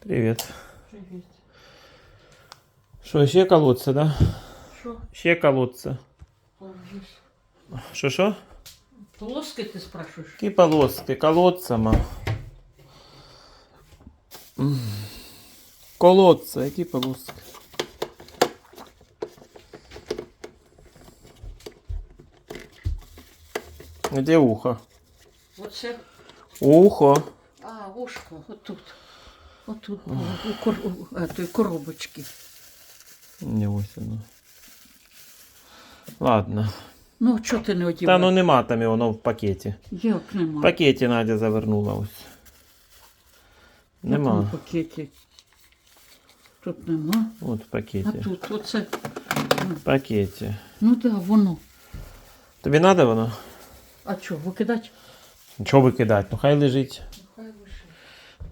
Привіт. Привіт. Що, ще колодце, да? Що? Ще колодце. Полежиш? Що що? Полоски ти спрашуєш? Які полоски? Колодцями. М. Колодце, які полоски? Где ухо? Оце. Ухо. А, ушко, отут. Отут, у, у, кор, у а, коробочки. Не ось воно. Ладно. Ну, чого ти не Та одіваєш? ну нема там і воно в пакеті. Як В нема? пакеті Надя завернула ось. В якому Нема. пакеті. Тут нема. От в А пакеті. тут, оце. В пакеті. Ну так, да, воно. Тобі треба воно? А що, викидати? Чого викидати? Ну хай лежить.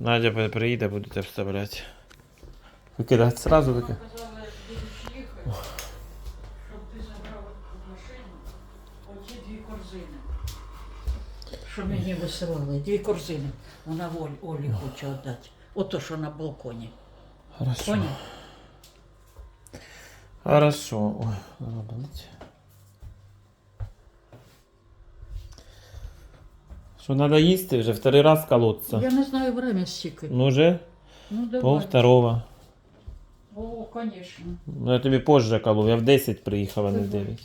Надя при- приїде, будете вставляти. Викидати сразу їхати, щоб ти забрав в машину оті дві корзини. Що мені висилали? Дві корзини. Вона Олі, Олі хоче віддати. Ото, що на балконі. Хорошо. Поняв? Хорошо. Ой, болить. Що, треба їсти вже второй раз колоться. Я не знаю время стільки. Ну вже Ну пол давай. второго. О, звісно. Ну я тобі позже колов. Я в 10 приїхав, а не в 9.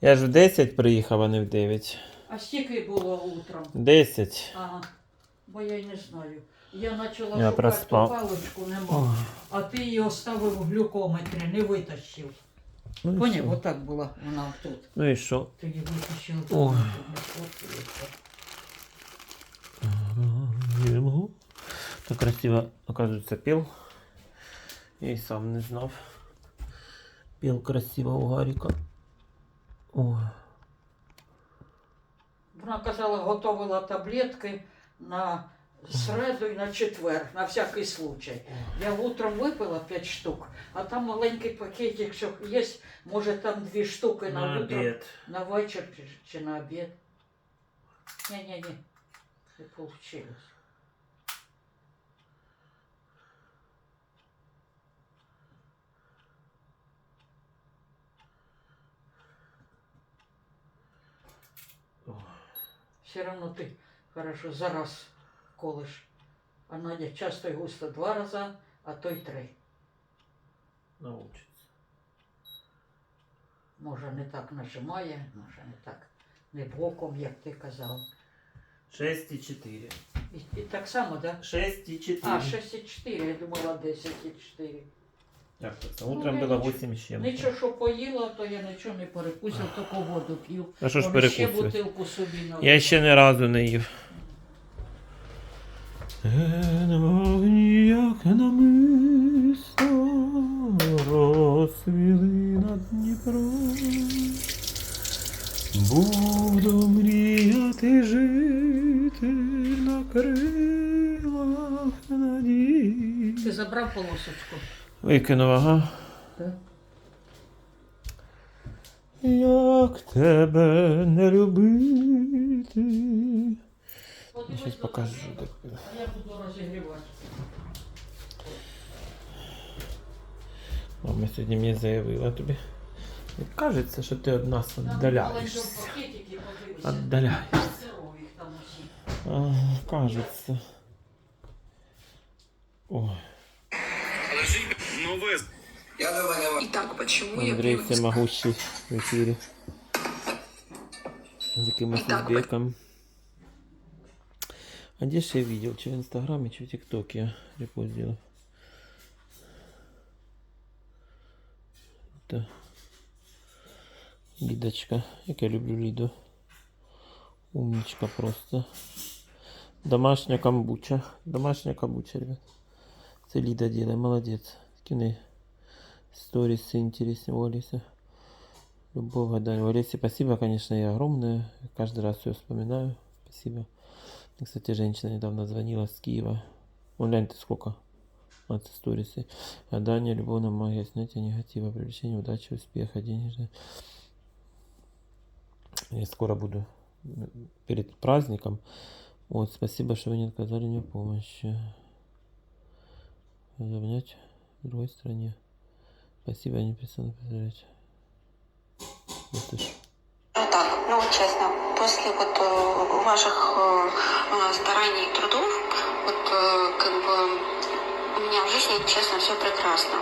Я ж в 10 приїхав, а не в 9. А стільки було утром? 10. Ага. Бо я й не знаю. Я почала Я шукати ту проспав. паличку, нема. А ти її оставив в глюкометрі, не витащив. Ну, і Поняв, що? отак була вона тут. Ну і що? Ти її витащив. Ой. Ой. Я не могу. Так красиво, оказывается, пел. Я и сам не знав. Пел красиво у Гарика. Ой. Вона казала, готувала таблетки на середу і на четвер, на всякий случай. Я утром випила 5 штук, а там маленький пакетик, якщо є, може там дві штуки на, На утро, обед. на вечір чи, чи на обід. Ні-ні-ні, не вийшло. Все равно ти хорошо зараз колиш. А Надя часто і густо два рази, а то й три. Научится. Може не так нажимає, може не так не боком, як ти казав. 6 и 4. І, і так само, так? Да? 6 и 4. А, 6,4, я думала 10,4. Как это? Ну, Утром я было ничего- 8 с. Нічого, що поїла, то я нічого не перекусив, тільки воду п'ю. А що ж Може, ще бутилку собі налила. Я ще ні разу не їв. Як намисто розцвіли над Дніпром. Буду мріяти жити на крилах надії. Ти забрав полосочку? Викинув, ага. Так. Як тебе не любити? Подивись, Щас будь покажу. ласка, А я буду розігрівати. Мама сьогодні мені заявила тобі. Кажеться, що ти від нас Там маленький віддаляєшся. пакетики, подивися. Віддаляєшся. Здорові їх там усі. А, кажеться. Ой, Нове Я думаю, Итак, почему я Андрій пью всемогущий в ефірі. З якимось Так, узбеком. А де ж я видел? Чи в інстаграмі, чи в тіктокі я репост делал? Это Лідочка. Як я люблю Ліду. Умничка просто. Домашня камбуча. Домашня камбуча, ребят. Це Ліда делає, молодець. Такі в неї сторіси інтересні у Олесі. Любовь гадание. Олесе спасибо, конечно, и огромное. Каждый раз все вспоминаю. Спасибо. Кстати, женщина недавно звонила с Киева. Вон, глянь ты сколько. От сторисы. Гадание, любовная магия, снятие негатива, привлечение удачи, успеха, денежные. Я скоро буду перед праздником Вот, спасибо, что вы не отказали мне помощи. Обнять в другой стране. Спасибо, я не перестану повторять. Вот. Ну так, ну честно, после вот э, ваших э, э, стараний и трудов, вот как бы у меня в жизни, честно, все прекрасно.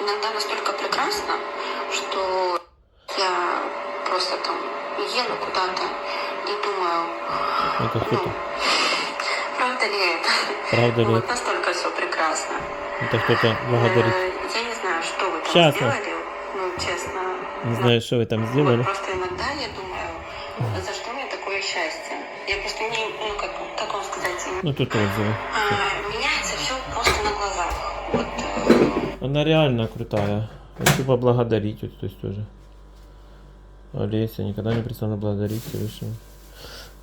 Иногда настолько прекрасно, что я просто там еду куда-то и думаю, Это кто-то. правда ли это? Правда ли Вот это? настолько все прекрасно. Это кто-то благодарит. Я не знаю, что вы там Щас, сделали, ну честно. Не Ну, знаю, что вы там Вот сделали. просто иногда я думаю, за что Ну, тут отзывы. а, меняется все просто на глазах. Вот, э, Она реально крутая. Хочу поблагодарить, вот, то есть тоже. Олеся, никогда не перестану благодарить Всевышнего.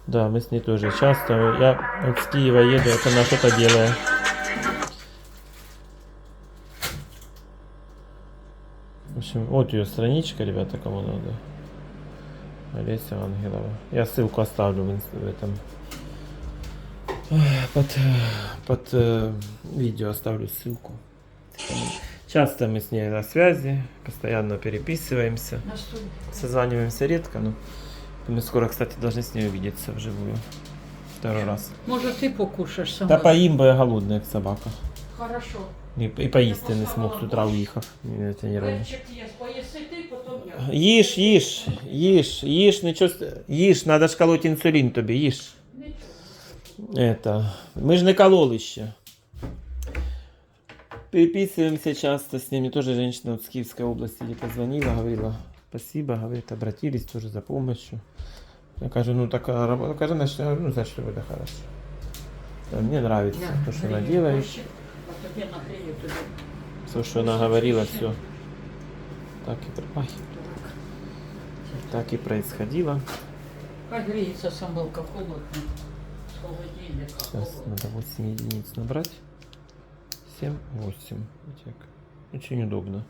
Да, мы с ней тоже часто. Я вот с Киева еду, это она что-то делает. В общем, вот ее страничка, ребята, кому надо. Олеся Ангелова. Я ссылку оставлю в этом. Ой, Под, э, под э, видео оставлю ссылку. Часто мы с ней на связи, постоянно переписываемся. На стуле. Созваниваемся редко, но мы скоро, кстати, должны с ней увидеться вживую. Второй раз. Може, ти покушаєш сама? Да поим, бо я голодная, как собака. Хорошо. И, и поесть я не смог с утра уехав. Меня это не ранит. Перчик є, поїси ти, потім я. Їж, їж, їж, їж, нічого, ст- їж, надо ж колоть інсулін тобі, їж. Нічого. Это, мы же не кололи ще. Переписываемся часто с ними. Тоже женщина вот с Киевской области где-то звонила, говорила, спасибо, говорит, обратились тоже за помощью. Я кажу, ну так а, работа, кажу, значит, я говорю, ну значит, это хорошо. Да, Мне нравится то, что она грію делает, борщик, А тоді нагрію тобі. все, что она говорила, все. Так и, пр- ай, так и происходило. Хай гріється самилка холодно. З холодильника Сейчас холодно. надо 8 единиц набрать. 7, 8. Так. Очень удобно.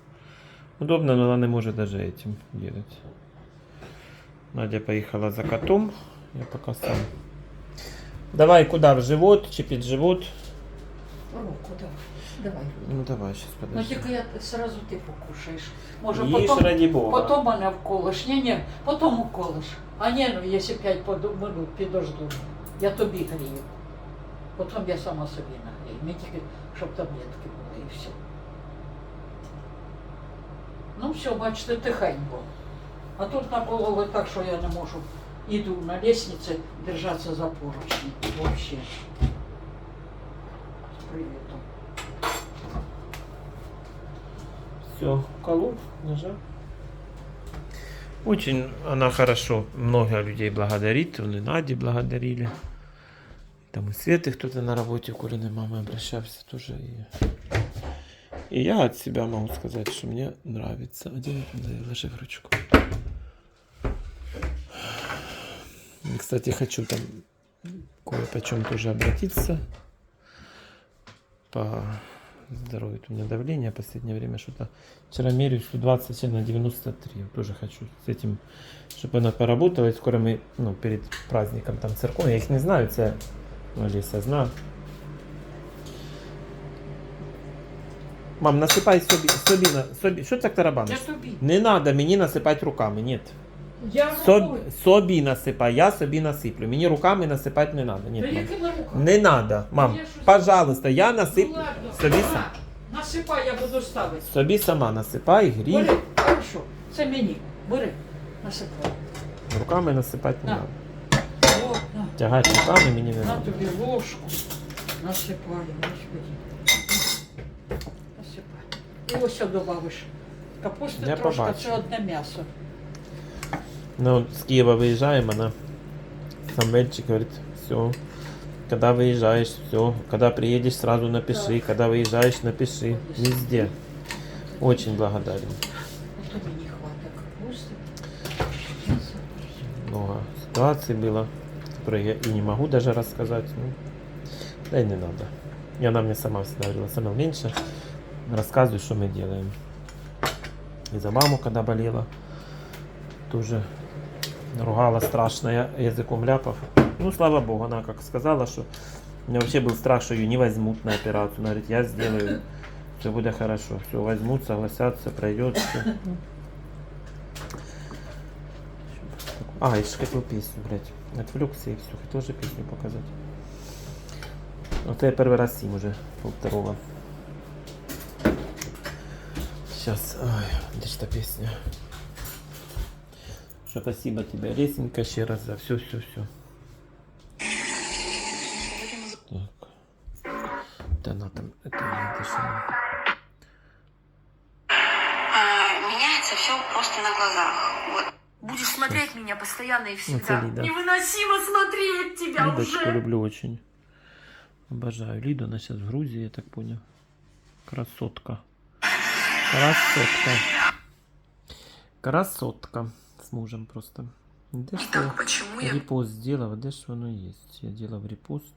Удобно, но она не может даже этим делать. Надя поехала за котом. Я пока сам. Давай куда? В живот? Чипить живот? Руку, давай. Давай. Ну давай, сейчас Ну подожди. тільки я сразу ти покушаєш. Може, Ешь потім, ради бога. потім мене вколиш. Ні, ні, потім уколиш. А ні, ну якщо 5 минут підожду, Я тобі грію. Потім я сама собі нагрію. Мені тільки, щоб таблетки були і все. Ну все, бачите, тихенько. А тут накололи так, що я не можу. Іду на лестниці держатися за поручні. Вообще. З привітом. Все, колол, нажал. Очень она хорошо, много людей благодарит, и Нади благодарили. Там и Светы кто-то на работе у Колиной мамы обращался тоже. И, и я от себя могу сказать, что мне нравится. Один, да, ложи в ручку. Кстати, хочу там кое по чем тоже обратиться. По здоровью. У меня давление в последнее время что-то. Вчера меряю 120 на 93. Я тоже хочу с этим, чтобы она поработала. И скоро мы, ну, перед праздником там церковь. Я их не знаю, це Алиса знаю. Мам, насипай собі, собі, на- собі. Що так тарабаниш? Тобі. Не надо мені насипати руками, ні. Я Соб, собі насипай, я собі насиплю. Мені руками насипати не надо. Ні, Та мам. якими руками? Не надо, мам. Я щось- Пожалуйста, я Ну насиплю. ладно, Собі, на, сам. насипай, я буду ставити. собі сама насипай, грій. Бери, хорошо, це мені. Бери, насипай. Руками насипати не На. надо. О, на, Тягати руками мені не на надо. тобі ложку. Насипай, господи. Насипай. І ось що добавиш. Капусти Я трошки, побачу. це одне м'ясо. Ну, вот с Киева выезжаем, она Самвельчик говорит, все, когда выезжаешь, все, когда приедешь, сразу напиши, когда выезжаешь, напиши, везде. Очень благодарен. Ото мені хватить капусти. Много ситуаций было, которые я и не могу даже рассказать. Ну, да и не надо. И она мне сама всегда говорила, самое меньше рассказывай, что мы делаем. И за маму, когда болела, тоже ругала страшно, я языком ляпов. Ну, слава богу, она как сказала, что у меня вообще был страх, что ее не возьмут на операцию. Она говорит, я сделаю, все будет хорошо. Все, возьмут, согласятся, пройдет все. А, я же хотел песню, блядь. Отвлекся и все. Хотел же песню показать. Вот я первый раз им уже пол второго. Сейчас, ой, где ж та песня? Что спасибо тебе, Лесенька, еще раз за все, все, все. Так. Да на там, это не тишина. А, меняется все просто на глазах. Вот. Будешь смотреть меня постоянно и всегда. это Лида. Невыносимо смотреть тебя Лидочку уже. люблю очень. Обожаю Лиду, она сейчас в Грузии, я так понял. Красотка. Красотка. Красотка. С мужем просто. Де ж Так, я почему я... репост сделав? Де ж воно є? Я делав репост.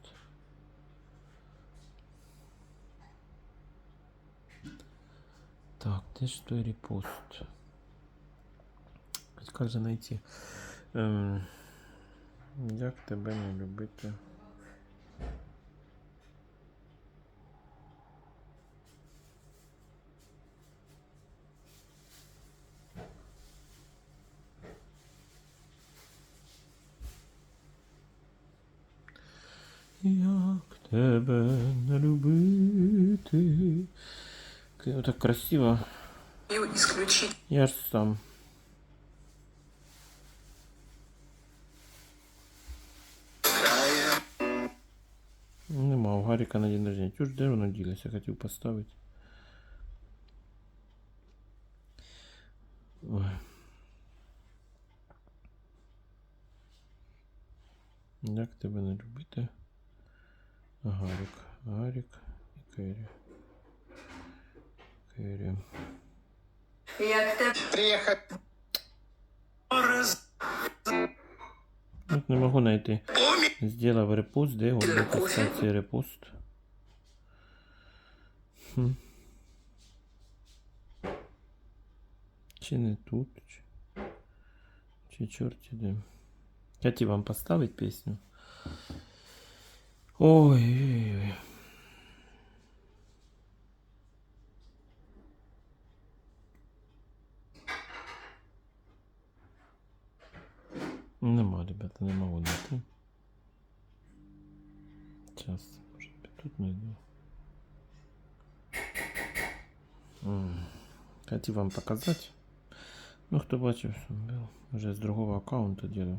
Так, де ж той репост? Как же найти? Ем, як тебе не любити? Як тебе не любити? Ти так красиво. Я ж сам. Нема у Гаріка на день рождения. Чуж де воно ділося, хотів поставити. Ой. Як тебе не любити? Гарік. Гарік і Кері. Кері. Як тебе... Приехать. От не можу знайти. Сделав репост, де його написати цей репост. Хм. Чи не тут? Чи, чи чорті де. Хотів вам поставити пісню. Ой-ой-ой. Нема, ребята, не могу найти. Сейчас, может быть, тут найду. Хотів вам показать. Ну, що був. Уже з другого аккаунта делал.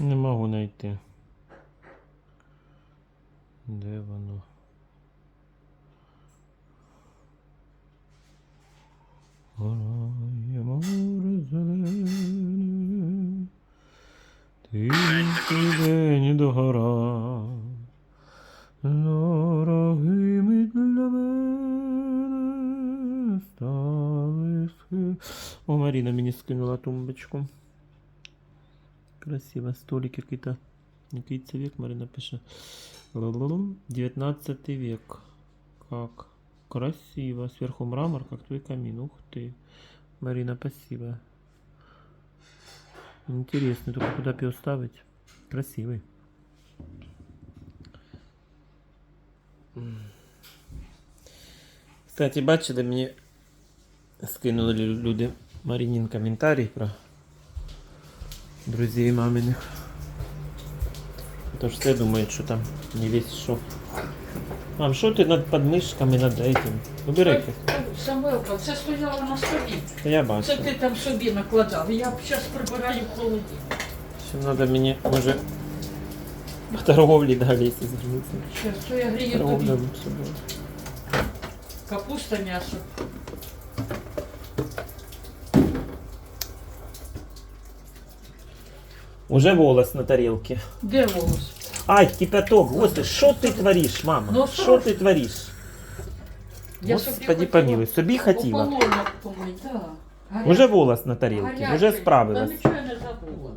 Не можу знайти. Де воно? Горає море зелене, тихий день догора, дорогими для мене стали схи- О, Марина мені скинула тумбочку. Красиво, столик який-то. Який це век, Марина пише. Ла-ла-лум. 19 век. Как? Красиво. Сверху мрамор, как твой камин. Ух ты. Марина, спасибо. Интересно, только куда бы его ставить? Красивый. М. Кстати, бачили, мені скинули лю- люди Марінін коментарій про друзей маминих. Потому что все думают, что там не весь что. Мам, что ты над подмышками, над этим? Убирайся. Самилка, це стояло на столі. Та я Це бачу. ти там собі накладав. Я зараз прибираю холодильник. Ще надо мені, може, по торговлі далі, якщо звернутися. Зараз то я грію Торговля тобі лучше буде. капуста, м'ясо. Уже волос на тарілці. Де волос? Ай, кипяток, господи, що ти твориш, мама? Ну, що що ти ж? твориш? Я Господи собі помилуй, собі хотіла. Ополонок помить, да. Уже волос на тарілці, Гарячий. вже Та справилась. нічого я не забула.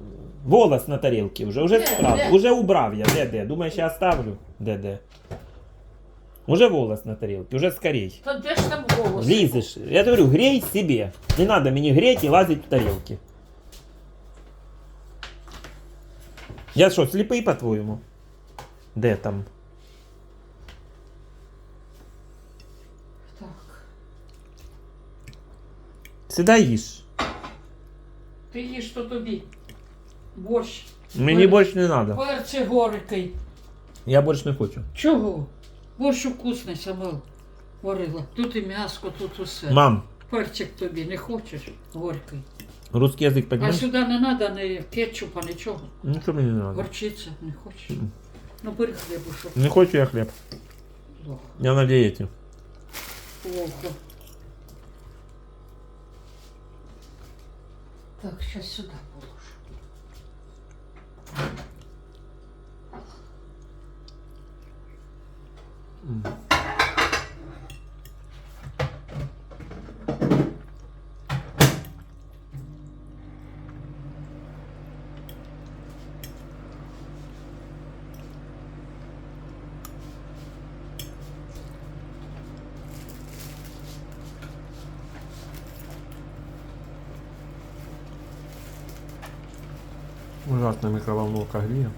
Волос на тарілці, вже, вже Де, справ... де? Уже убрав я, де, де? Думаєш, я оставлю? Де, де? Уже волос на тарілці, уже скорей. Та де ж там волос? Лізеш. Я говорю, грей себе. Не надо мені греть і лазить в тарілки. Я що, сліпий по-твоєму? Де там? Так. Сідай їж. Ти їж то тобі. Борщ. Мені борщ не треба. Перці горький. Я борщ не хочу. Чого? Борщ вкусний, Самел. Варила. Тут і м'яско, тут усе. Мам, Перчик тобі не хочеш? Горький. русский язик А понимаешь? сюди не треба ні кетчупа, нічого. Нічого мені не треба. Горчиця не хочеш. Ну бери хлібу, щоб Не хочу я хліб. плохо. Я на дієті. Плохо. Так, сейчас сюда положу. Ужасна микроволновка гріє.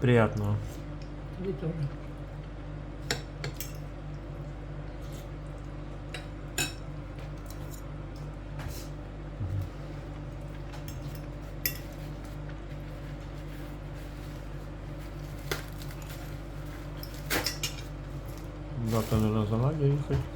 Приятного. Tá dando as alagueiras aqui.